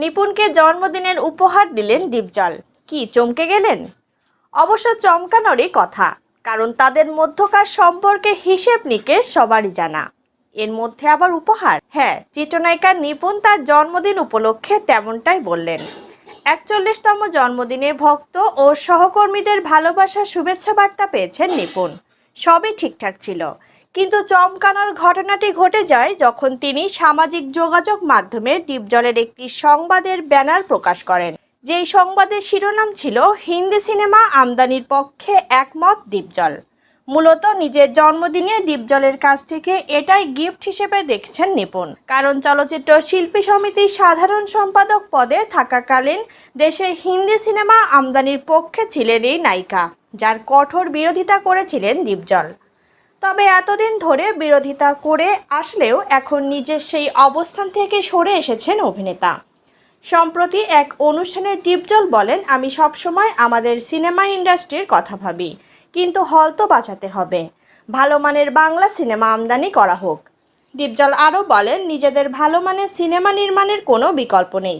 নিপুণকে জন্মদিনের উপহার দিলেন ডিপজল। কি, চমকে গেলেন? অবশ্য চমকানোরই কথা, কারণ তাদের মধ্যকার সম্পর্কের হিসেব নিকেশ সবারই জানা। এর মধ্যে আবার উপহার? হ্যাঁ চিত্রনায়িকা নিপুণ তার জন্মদিন উপলক্ষে তেমনটাই বললেন। একচল্লিশতম জন্মদিনে ভক্ত ও সহকর্মীদের ভালোবাসার শুভেচ্ছা বার্তা পেয়েছেন নিপুণ। সবই ঠিকঠাক ছিল। কিন্তু চমকানোর ঘটনাটি ঘটে যায় যখন তিনি সামাজিক যোগাযোগ মাধ্যমে ডিপজলের একটি সংবাদের ব্যানার প্রকাশ করেন। যেই সংবাদের শিরোনাম ছিল, হিন্দি সিনেমা আমদানির পক্ষে একমত ডিপজল। মূলত নিজের জন্মদিনে ডিপজলের কাছ থেকে এটাই গিফট হিসেবে দেখছেন নিপুণ। কারণ চলচ্চিত্র শিল্পী সমিতির সাধারণ সম্পাদক পদে থাকাকালীন দেশে হিন্দি সিনেমা আমদানির পক্ষে ছিলেন এই নায়িকা, যার কঠোর বিরোধিতা করেছিলেন ডিপজল। তবে এতদিন ধরে বিরোধিতা করে আসলেও এখন নিজের সেই অবস্থান থেকে সরে এসেছেন অভিনেতা। সম্প্রতি এক অনুষ্ঠানে ডিপজল বলেন, আমি সবসময় আমাদের সিনেমা ইন্ডাস্ট্রির কথা ভাবি, কিন্তু হল তো বাঁচাতে হবে। ভালো মানের বাংলা সিনেমা আমদানি করা হোক। ডিপজল আরও বলেন, নিজেদের ভালো মানের সিনেমা নির্মাণের কোনো বিকল্প নেই।